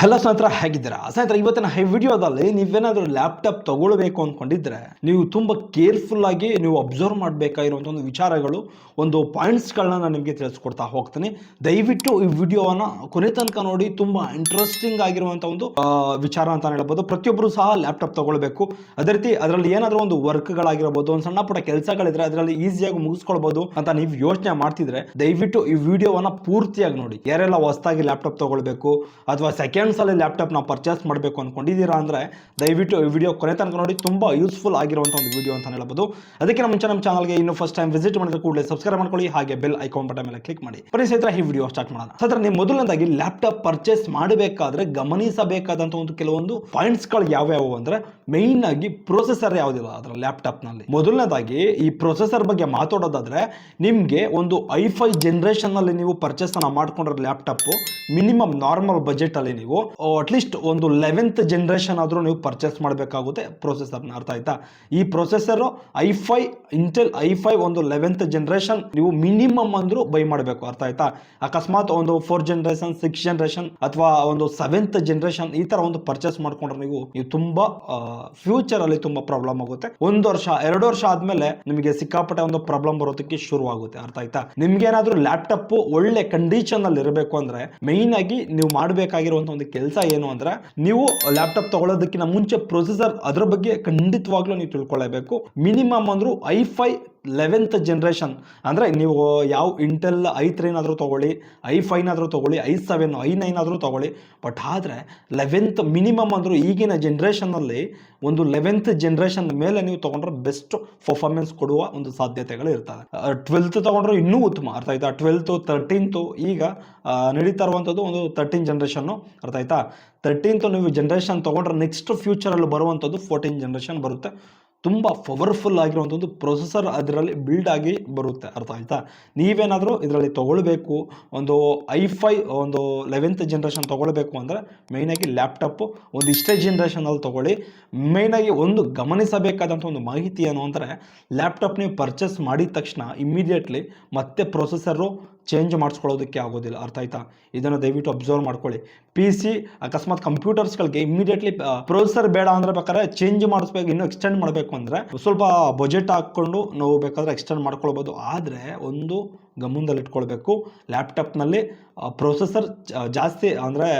Hello ಸ್ನೇಹಿತರ, ಹೇಗಿದ್ದೀರಾ? ಸ್ನೇಹಿತರ, ಇವತ್ತಿನ ಹೈ ವಿಡಿಯೋದಲ್ಲಿ ನೀವೇನಾದರೂ ಲ್ಯಾಪ್ಟಾಪ್ ತಗೊಳ್ಬೇಕು ಅಂದ್ಕೊಂಡಿದ್ರೆ ನೀವು ತುಂಬ ಕೇರ್ಫುಲ್ ಆಗಿ ನೀವು ಅಬ್ಸರ್ವ್ ಮಾಡಬೇಕಾಗಿರುವಂಥ ಒಂದು ವಿಚಾರಗಳು, ಒಂದು ಪಾಯಿಂಟ್ಸ್ಗಳನ್ನ ನಾನು ನಿಮಗೆ ತಿಳಿಸ್ಕೊಡ್ತಾ ಹೋಗ್ತೀನಿ. ದಯವಿಟ್ಟು ಈ ವಿಡಿಯೋವನ್ನು ಕೊನೆ ತನಕ ನೋಡಿ, ತುಂಬ ಇಂಟ್ರೆಸ್ಟಿಂಗ್ ಆಗಿರುವಂಥ ಒಂದು ವಿಚಾರ ಅಂತ ಹೇಳ್ಬೋದು. ಪ್ರತಿಯೊಬ್ಬರು ಸಹ ಲ್ಯಾಪ್ಟಾಪ್ ತಗೊಳ್ಬೇಕು. ಅದೇ ರೀತಿ ಅದರಲ್ಲಿ ಏನಾದರೂ ಒಂದು ವರ್ಕ್ಗಳಾಗಿರ್ಬೋದು ಒಂದು ಸಣ್ಣ ಪುಟ್ಟ ಕೆಲಸಗಳಿದ್ರೆ ಅದರಲ್ಲಿ ಈಸಿಯಾಗಿ ಮುಗಿಸ್ಕೊಳ್ಬೋದು ಅಂತ ನೀವು ಯೋಚನೆ ಮಾಡ್ತಿದ್ರೆ ದಯವಿಟ್ಟು ಈ ವಿಡಿಯೋವನ್ನು ಪೂರ್ತಿಯಾಗಿ ನೋಡಿ. ಯಾರೆಲ್ಲ ಹೊಸದಾಗಿ ಲ್ಯಾಪ್ಟಾಪ್ ತಗೊಳ್ಬೇಕು ಅಥವಾ ಸೆಕೆಂಡ್ಸ್ ಅಲ್ಲಿ ಲ್ಯಾಪ್ಟಾಪ್ ನಾವು ಪರ್ಚೇಸ್ ಮಾಡಬೇಕು ಅಂದ್ಕೊಂಡಿದ್ದೀರಾ ಅಂದ್ರೆ ದಯವಿಟ್ಟು ಈ ವಿಡಿಯೋ ಕೊನೆ ತನಕ ನೋಡಿ, ತುಂಬಾ ಯೂಸ್ಫುಲ್ ಆಗಿರುವಂಥ ಒಂದು ವಿಡಿಯೋ ಅಂತ ಹೇಳ್ಬೋದು. ಅದಕ್ಕೆ ನಮ್ಮ ಮುಂಚೆ ನಮ್ಮ ಚಾನಲ್ಗೆ ಇನ್ನು ಫಸ್ಟ್ ಟೈಮ್ ವಿಸಿಟ್ ಮಾಡಿದ್ರೆ ಕೂಡಲೇ ಸಬ್ಸ್ಕ್ರೈಬ್ ಮಾಡ್ಕೊಳ್ಳಿ, ಹಾಗೆ ಬೆಲ್ ಐಕಾನ್ ಬಟನ್ ಮೇಲೆ ಕ್ಲಿಕ್ ಮಾಡಿ. ಬನ್ನಿ ಸ್ನೇಹಿತರೆ, ಈ ವಿಡಿಯೋ ಸ್ಟಾರ್ಟ್ ಮಾಡೋಣ. ಸ್ನೇಹಿತರೆ, ನೀವು ಮೊದಲನೇದಾಗಿ ಲ್ಯಾಪ್ಟಾಪ್ ಪರ್ಚೇಸ್ ಮಾಡಬೇಕಾದ್ರೆ ಗಮನಿಸಬೇಕಾದಂಥ ಒಂದು ಕೆಲವೊಂದು ಪಾಯಿಂಟ್ಸ್ಗಳು ಯಾವ್ಯಾವು ಅಂದ್ರೆ ಮೇಯ್ನ್ ಆಗಿ ಪ್ರೊಸೆಸರ್ ಯಾವುದಿಲ್ಲ ಅದರ ಲ್ಯಾಪ್ಟಾಪ್ನಲ್ಲಿ ಮೊದಲನೇದಾಗಿ ಈ ಪ್ರೊಸೆಸರ್ ಬಗ್ಗೆ ಮಾತಾಡೋದಾದ್ರೆ, ನಿಮಗೆ ಒಂದು ಐ ಫೈ ಜನರೇಷನ್ನಲ್ಲಿ ನೀವು ಪರ್ಚೇಸ್ ಮಾಡ್ಕೊಂಡಿರೋ ಲ್ಯಾಪ್ಟಾಪು ಮಿನಿಮಮ್ ನಾರ್ಮಲ್ ಬಜೆಟ್ ಅಲ್ಲಿ ನೀವು ಅಟ್ಲೀಸ್ಟ್ ಒಂದು ಲೆವೆಂತ್ ಜನರೇಷನ್ ಆದರೂ ನೀವು ಪರ್ಚೇಸ್ ಮಾಡಬೇಕಾಗುತ್ತೆ. ಪ್ರೊಸೆಸರ್ನ ಅರ್ಥ ಆಯ್ತಾ? ಈ processor i five Intel i five ಒಂದು ಲೆವೆಂತ್ ಜನರೇಷನ್ ನೀವು ಮಿನಿಮಮ್ ಅಂದ್ರೂ ಬೈ ಮಾಡಬೇಕು. ಅರ್ಥ ಆಯ್ತಾ? ಅಕಸ್ಮಾತ್ ಒಂದು ಫೋರ್ ಜನರೇಷನ್ ಸಿಕ್ಸ್ ಜನರೇಷನ್ ಅಥವಾ ಒಂದು ಸೆವೆಂತ್ ಜನರೇಷನ್ ಈ ತರ ಒಂದು ಪರ್ಚೇಸ್ ಮಾಡ್ಕೊಂಡ್ರೆ ನೀವು ನೀವು ತುಂಬಾ ಫ್ಯೂಚರ್ ಅಲ್ಲಿ ತುಂಬಾ ಪ್ರಾಬ್ಲಮ್ ಆಗುತ್ತೆ. ಒಂದು ವರ್ಷ, ಎರಡು ವರ್ಷ ಆದ್ಮೇಲೆ ನಿಮಗೆ ಸಿಕ್ಕಾಪಟ್ಟೆ ಒಂದು ಪ್ರಾಬ್ಲಮ್ ಬರೋದಕ್ಕೆ ಶುರು ಆಗುತ್ತೆ ಅರ್ಥ ಆಯ್ತಾ? ನಿಮ್ಗೆ ಏನಾದ್ರೂ ಲ್ಯಾಪ್ಟಾಪ್ ಒಳ್ಳೆ ಕಂಡೀಷನ್ ಅಲ್ಲಿ ಇರಬೇಕು ಅಂದ್ರೆ ಮೈನ್ ಆಗಿ ನೀವು ಮಾಡಬೇಕಾಗಿರುವಂತ ಒಂದು ಕೆಲಸ ಏನು ಅಂದ್ರೆ ನೀವು ಲ್ಯಾಪ್ಟಾಪ್ ತಗೊಳ್ಳೋದಕ್ಕಿಂತ ಮುಂಚೆ ಪ್ರೊಸೆಸರ್ ಅದರ ಬಗ್ಗೆ ಖಂಡಿತವಾಗ್ಲೂ ನೀವು ತಿಳ್ಕೊಳ್ಳೇಬೇಕು. ಮಿನಿಮಮ್ ಅಂದ್ರೂ ಐ ಫೈ ಲೆವೆಂತ್ ಜನ್ರೇಷನ್ ಅಂದರೆ ನೀವು ಯಾವ ಇಂಟೆಲ್ ಐ ತ್ರೀನಾದರೂ ತೊಗೊಳ್ಳಿ ಐ ಫೈನಾದರೂ ತೊಗೊಳ್ಳಿ ಐ ಸೆವೆನ್ ಐ ನೈನ್ ಆದರೂ ತೊಗೊಳ್ಳಿ. ಬಟ್ ಆದರೆ ಲೆವೆಂತ್ ಮಿನಿಮಮ್ ಅಂದರೂ ಈಗಿನ ಜನ್ರೇಷನಲ್ಲಿ ಒಂದು ಲೆವೆಂತ್ ಜನ್ರೇಷನ್ ಮೇಲೆ ನೀವು ತೊಗೊಂಡ್ರೆ ಬೆಸ್ಟ್ ಪರ್ಫಾರ್ಮೆನ್ಸ್ ಕೊಡುವ ಒಂದು ಸಾಧ್ಯತೆಗಳು ಇರ್ತವೆ. ಟ್ವೆಲ್ತ್ ತೊಗೊಂಡ್ರೆ ಇನ್ನೂ ಉತ್ತಮ. ಅರ್ಥ ಆಯ್ತಾ? ಟ್ವೆಲ್ತು ತರ್ಟೀನ್ತು ಈಗ ನಡೀತಾ ಇರುವಂಥದ್ದು ಒಂದು ತರ್ಟೀನ್ ಜನ್ರೇಷನ್ನು ಅರ್ಥ ಆಯ್ತಾ? ತರ್ಟೀನ್ತು ನೀವು ಜನ್ರೇಷನ್ ತೊಗೊಂಡ್ರೆ ನೆಕ್ಸ್ಟ್ ಫ್ಯೂಚರಲ್ಲಿ ಬರುವಂಥದ್ದು ಫೋರ್ಟೀನ್ ಜನ್ರೇಷನ್ ಬರುತ್ತೆ. ತುಂಬ ಪವರ್ಫುಲ್ ಆಗಿರುವಂಥದ್ದು ಪ್ರೊಸೆಸರ್ ಅದರಲ್ಲಿ ಬಿಲ್ಡ್ ಆಗಿ ಬರುತ್ತೆ. ಅರ್ಥ ಆಯಿತಾ? ನೀವೇನಾದರೂ ಇದರಲ್ಲಿ ತೊಗೊಳ್ಬೇಕು, ಒಂದು ಐ ಫೈ ಒಂದು ಲೆವೆಂತ್ ಜನ್ರೇಷನ್ ತೊಗೊಳ್ಬೇಕು ಅಂದರೆ ಮೇಯ್ನಾಗಿ ಲ್ಯಾಪ್ಟಾಪು ಒಂದು ಇಷ್ಟೇ ಜನ್ರೇಷನಲ್ಲಿ ತೊಗೊಳ್ಳಿ. ಮೇಯ್ನಾಗಿ ಒಂದು ಗಮನಿಸಬೇಕಾದಂಥ ಒಂದು ಮಾಹಿತಿ ಏನು ಅಂದರೆ ಲ್ಯಾಪ್ಟಾಪ್ ನೀವು ಪರ್ಚೇಸ್ ಮಾಡಿದ ತಕ್ಷಣ ಇಮ್ಮಿಡಿಯೇಟ್ಲಿ ಮತ್ತೆ ಪ್ರೊಸೆಸರು ಚೇಂಜ್ ಮಾಡಿಸ್ಕೊಳ್ಳೋದಕ್ಕೆ ಆಗೋದಿಲ್ಲ. ಅರ್ಥ ಆಯ್ತಾ? ಇದನ್ನು ದಯವಿಟ್ಟು ಅಬ್ಸರ್ವ್ ಮಾಡ್ಕೊಳ್ಳಿ. ಪಿ ಸಿ ಅಕಸ್ಮಾತ್ ಕಂಪ್ಯೂಟರ್ಸ್ಗಳಿಗೆ ಇಮಿಡಿಯೇಟ್ಲಿ ಪ್ರೊಸೆಸರ್ ಬೇಡ ಅಂದ್ರೆ ಬೇಕಾದ್ರೆ ಚೇಂಜ್ ಮಾಡಿಸ್ಬೇಕು, ಇನ್ನೂ ಎಕ್ಸ್ಟೆಂಡ್ ಮಾಡಬೇಕು ಅಂದರೆ ಸ್ವಲ್ಪ ಬಜೆಟ್ ಹಾಕ್ಕೊಂಡು ನಾವು ಬೇಕಾದ್ರೆ ಎಕ್ಸ್ಟೆಂಡ್ ಮಾಡ್ಕೊಳ್ಬೋದು. ಆದರೆ ಒಂದು ಗಮನದಲ್ಲಿ ಇಟ್ಕೊಳ್ಬೇಕು ಲ್ಯಾಪ್ಟಾಪ್ನಲ್ಲಿ ಪ್ರೊಸೆಸರ್ ಜಾಸ್ತಿ ಅಂದರೆ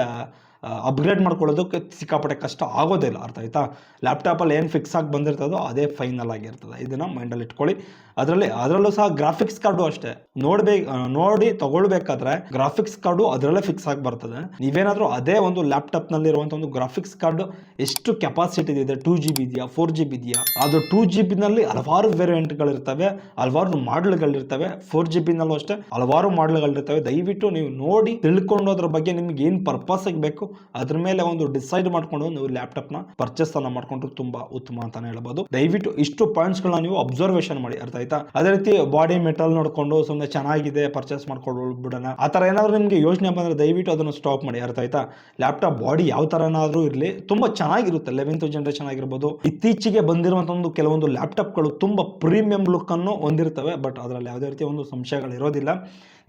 ಅಪ್ಗ್ರೇಡ್ ಮಾಡ್ಕೊಳ್ಳೋದಕ್ಕೆ ಸಿಕ್ಕಾಪಟ್ಟೆ ಕಷ್ಟ ಆಗೋದಿಲ್ಲ ಅರ್ಥ ಆಯ್ತಾ? ಲ್ಯಾಪ್ಟಾಪಲ್ಲಿ ಏನು ಫಿಕ್ಸ್ ಆಗಿ ಬಂದಿರ್ತದೋ ಅದೇ ಫೈನಲ್ ಆಗಿರ್ತದೆ ಇದನ್ನು ಮೈಂಡಲ್ಲಿ ಇಟ್ಕೊಳ್ಳಿ. ಅದರಲ್ಲಿ, ಅದರಲ್ಲೂ ಸಹ ಗ್ರಾಫಿಕ್ಸ್ ಕಾರ್ಡು ಅಷ್ಟೇ. ನೋಡ್ಬೇಕು ನೋಡಿ ತಗೊಳ್ಬೇಕಾದ್ರೆ ಗ್ರಾಫಿಕ್ಸ್ ಕಾರ್ಡು ಅದರಲ್ಲೇ ಫಿಕ್ಸ್ ಆಗಿ ಬರ್ತದೆ. ನೀವೇನಾದರೂ ಅದೇ ಒಂದು ಲ್ಯಾಪ್ಟಾಪ್ನಲ್ಲಿರುವಂಥ ಒಂದು ಗ್ರಾಫಿಕ್ಸ್ ಕಾರ್ಡ್ ಎಷ್ಟು ಕೆಪಾಸಿಟಿ ಇದೆ? ಟೂ ಜಿ ಬಿ ಇದೆಯಾ? ಫೋರ್ ಜಿ ಬಿ ಇದೆಯಾ? ಅದು ಟೂ ಜಿ ಬಿನಲ್ಲಿ ಹಲವಾರು ವೇರಿಯಂಟ್ಗಳಿರ್ತವೆ ಹಲವಾರು ಮಾಡ್ಲ್ಗಳಿರ್ತವೆ ಫೋರ್ ಜಿ ಬಿನಲ್ಲೂ ಅಷ್ಟೇ ಹಲವಾರು ಮಾಡ್ಲ್ಗಳಿರ್ತವೆ ದಯವಿಟ್ಟು ನೀವು ನೋಡಿ ತಿಳ್ಕೊಂಡು ಅದ್ರ ಬಗ್ಗೆ ನಿಮ್ಗೆ ಏನು ಪರ್ಪಸ್ ಬೇಕು? ಅದ್ರ ಮೇಲೆ ಒಂದು ಡಿಸೈಡ್ ಮಾಡ್ಕೊಂಡು ನೀವು ಲ್ಯಾಪ್ಟಾಪ್ನ ಪರ್ಚೇಸ್ ಅನ್ನ ಮಾಡ್ಕೊಂಡ್ರೆ ತುಂಬಾ ಉತ್ತಮ ಅಂತಾನೆ ಹೇಳ್ಬೋದು. ದಯವಿಟ್ಟು ಇಷ್ಟು ಪಾಯಿಂಟ್ಸ್ಗಳನ್ನ ನೀವು ಅಬ್ಸರ್ವೇಷನ್ ಮಾಡಿ, ಅರ್ಥ ಆಯ್ತಾ? ಅದೇ ರೀತಿ ಬಾಡಿ ಮೆಟಲ್ ನೋಡ್ಕೊಂಡು ಸುಮ್ಮನೆ ಚೆನ್ನಾಗಿದೆ ಪರ್ಚೇಸ್ ಮಾಡ್ಕೊಂಡು ಬಿಡೋಣ. ಆ ಥರ ಏನಾದ್ರು ನಿಮಗೆ ಯೋಚನೆ ಬಂದರೆ ದಯವಿಟ್ಟು ಅದನ್ನು ಸ್ಟಾಪ್ ಮಾಡಿ, ಅರ್ಥ ಆಯ್ತಾ? ಲ್ಯಾಪ್ಟಾಪ್ ಬಾಡಿ ಯಾವ ಥರನಾದ್ರೂ ಇರಲಿ, ತುಂಬಾ ಚೆನ್ನಾಗಿರುತ್ತೆ. ಲೆವೆಂತ್ ಜನರೇಷನ್ ಆಗಿರ್ಬೋದು. ಇತ್ತೀಚೆಗೆ ಬಂದಿರುವಂಥ ಒಂದು ಕೆಲವೊಂದು ಲ್ಯಾಪ್ಟಾಪ್ಗಳು ತುಂಬಾ ಪ್ರೀಮಿಯಂ ಲುಕ್ ಅನ್ನು ಹೊಂದಿರ್ತವೆ ಬಟ್ ಅದರಲ್ಲಿ ಯಾವುದೇ ರೀತಿ ಒಂದು ಸಂಶಯಗಳು ಇರೋದಿಲ್ಲ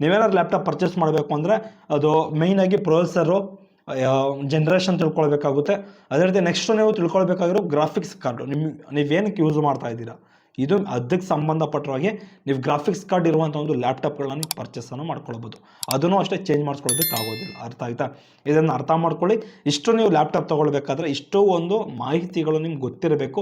ನೀವೇನಾದ್ರು ಲ್ಯಾಪ್ಟಾಪ್ ಪರ್ಚೇಸ್ ಮಾಡಬೇಕು ಅಂದರೆ ಅದು ಮೇಯ್ನ್ ಆಗಿ ಪ್ರೊಸೆಸರು ಜನ್ರೇಷನ್ ತಿಳ್ಕೊಳ್ಬೇಕಾಗುತ್ತೆ. ಅದೇ ರೀತಿ ನೆಕ್ಸ್ಟ್ ನೀವು ತಿಳ್ಕೊಳ್ಬೇಕಾಗಿರೋ ಗ್ರಾಫಿಕ್ಸ್ ಕಾರ್ಡು ನಿಮ್ಮ ನೀವೇನಕ್ಕೆ ಯೂಸ್ ಮಾಡ್ತಾ ಇದ್ದೀರಾ? ಇದು ಅದಕ್ಕೆ ಸಂಬಂಧಪಟ್ಟ ಹಾಗೆ ನೀವು ಗ್ರಾಫಿಕ್ಸ್ ಕಾರ್ಡ್ ಇರುವಂಥ ಒಂದು ಲ್ಯಾಪ್ಟಾಪ್ಗಳನ್ನ ನೀವು ಪರ್ಚೇಸನ್ನು ಮಾಡ್ಕೊಳ್ಬೋದು. ಅದನ್ನು ಅಷ್ಟೇ ಚೇಂಜ್ ಆಗೋದಿಲ್ಲ. ಅರ್ಥ ಆಯ್ತಾ? ಇದನ್ನು ಅರ್ಥ ಮಾಡ್ಕೊಳ್ಳಿ. ಇಷ್ಟು ನೀವು ಲ್ಯಾಪ್ಟಾಪ್ ತೊಗೊಳ್ಬೇಕಾದ್ರೆ ಇಷ್ಟು ಒಂದು ಮಾಹಿತಿಗಳು ನಿಮ್ಗೆ ಗೊತ್ತಿರಬೇಕು.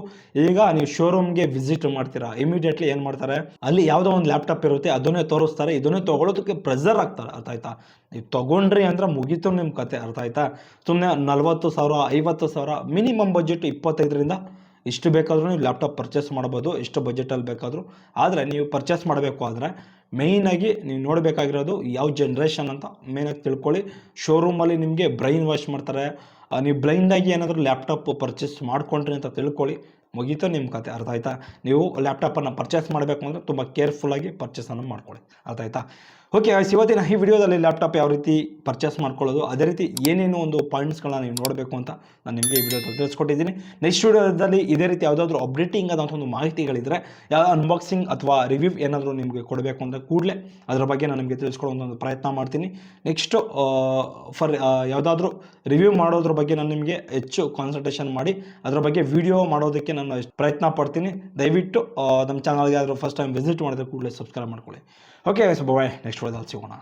ಈಗ ನೀವು ಶೋರೂಮ್ಗೆ ವಿಸಿಟ್ ಮಾಡ್ತೀರಾ ಇಮಿಡಿಯೇಟ್ಲಿ ಏನು ಮಾಡ್ತಾರೆ? ಅಲ್ಲಿ ಯಾವುದೋ ಒಂದು ಲ್ಯಾಪ್ಟಾಪ್ ಇರುತ್ತೆ, ಅದನ್ನೇ ತೋರಿಸ್ತಾರೆ, ಇದನ್ನೇ ತೊಗೊಳೋದಕ್ಕೆ ಪ್ರೆಸರ್ ಆಗ್ತಾರೆ ಅರ್ಥ ಆಯ್ತಾ? ನೀವು ತೊಗೊಂಡ್ರಿ ಅಂದ್ರೆ ಮುಗೀತು ನಿಮ್ಮ ಕತೆ. ಅರ್ಥ ಆಯ್ತಾ? ಸುಮ್ಮನೆ ನಲ್ವತ್ತು ಸಾವಿರ, ಐವತ್ತು ಸಾವಿರ ಮಿನಿಮಮ್ ಬಜೆಟ್ ಇಪ್ಪತ್ತೈದರಿಂದ ಇಷ್ಟು ಬೇಕಾದರೂ ನೀವು ಲ್ಯಾಪ್ಟಾಪ್ ಪರ್ಚೇಸ್ ಮಾಡ್ಬೋದು, ಎಷ್ಟು ಬಜೆಟಲ್ಲಿ ಬೇಕಾದರೂ. ಆದರೆ ನೀವು ಪರ್ಚೇಸ್ ಮಾಡಬೇಕು ಆದರೆ ಮೇಯ್ನಾಗಿ ನೀವು ನೋಡಬೇಕಾಗಿರೋದು ಯಾವ ಜನ್ರೇಷನ್ ಅಂತ ಮೇಯ್ನಾಗಿ ತಿಳ್ಕೊಳ್ಳಿ. ಶೋರೂಮಲ್ಲಿ ನಿಮಗೆ ಬ್ರೈನ್ ವಾಶ್ ಮಾಡ್ತಾರೆ ನೀವು ಬ್ಲೈಂಡಾಗಿ ಏನಾದರೂ ಲ್ಯಾಪ್ಟಾಪ್ ಪರ್ಚೇಸ್ ಮಾಡ್ಕೊಂಡ್ರಿ ಅಂತ ತಿಳ್ಕೊಳ್ಳಿ. ಮುಗೀತು ನಿಮ್ಮ ಕತೆ ಅರ್ಥ ಆಯ್ತಾ? ನೀವು ಲ್ಯಾಪ್ಟಾಪನ್ನು ಪರ್ಚೇಸ್ ಮಾಡಬೇಕು ಅಂದರೆ ತುಂಬ ಕೇರ್ಫುಲ್ಲಾಗಿ ಪರ್ಚೇಸನ್ನು ಮಾಡ್ಕೊಳ್ಳಿ. ಅರ್ಥ ಆಯ್ತಾ? ಓಕೆ ಇವತ್ತಿನ ಈ ವಿಡಿಯೋದಲ್ಲಿ ಲ್ಯಾಪ್ಟಾಪ್ ಯಾವ ರೀತಿ ಪರ್ಚೇಸ್ ಮಾಡ್ಕೊಳ್ಳೋದು, ಅದೇ ರೀತಿ ಏನೇನು ಒಂದು ಪಾಯಿಂಟ್ಸ್ಗಳನ್ನ ನೀವು ನೋಡಬೇಕು ಅಂತ ನಾನು ನಿಮಗೆ ಈ ವಿಡಿಯೋದಲ್ಲಿ ತಿಳಿಸ್ಕೊಟ್ಟಿದ್ದೀನಿ. ನೆಕ್ಸ್ಟ್ ವಿಡಿಯೋದಲ್ಲಿ ಇದೇ ರೀತಿ ಯಾವುದಾದ್ರೂ ಅಪ್ಡೇಟಿಂಗ್ ಆದಂಥ ಒಂದು ಮಾಹಿತಿಗಳಿದ್ರೆ ಯಾವ ಅನ್ಬಾಕ್ಸಿಂಗ್ ಅಥವಾ ರಿವ್ಯೂ ಏನಾದರೂ ನಿಮಗೆ ಕೊಡಬೇಕು ಅಂತ ಕೂಡಲೇ ಅದರ ಬಗ್ಗೆ ನಾನು ನಿಮಗೆ ತಿಳಿಸ್ಕೊಳ್ಳೋ ಒಂದು ಪ್ರಯತ್ನ ಮಾಡ್ತೀನಿ. ನೆಕ್ಸ್ಟು ಫಾರ್ ಯಾವುದಾದ್ರೂ ರಿವ್ಯೂ ಮಾಡೋದ್ರ ಬಗ್ಗೆ ನಾನು ನಿಮಗೆ ಹೆಚ್ಚು ಕಾನ್ಸಂಟ್ರೇಷನ್ ಮಾಡಿ, ಅದರ ಬಗ್ಗೆ ವಿಡಿಯೋ ಮಾಡೋದಕ್ಕೆ ನಾನು ಪ್ರಯತ್ನ ಪಡ್ತೀನಿ. ದಯವಿಟ್ಟು ನಮ್ಮ ಚಾನಲ್ಗೆ ಆದರೂ ಫಸ್ಟ್ ಟೈಮ್ ವಿಸಿಟ್ ಮಾಡಿದ್ರೆ ಕೂಡಲೇ ಸಬ್ಸ್ಕ್ರೈಬ್ ಮಾಡ್ಕೊಳ್ಳಿ. ಓಕೆ ಬಾಯ್ ನೆಕ್ಸ್ಟ್ ಒಳ್ಳೆದಲ್ಲಿ ಸಿಗೋಣ.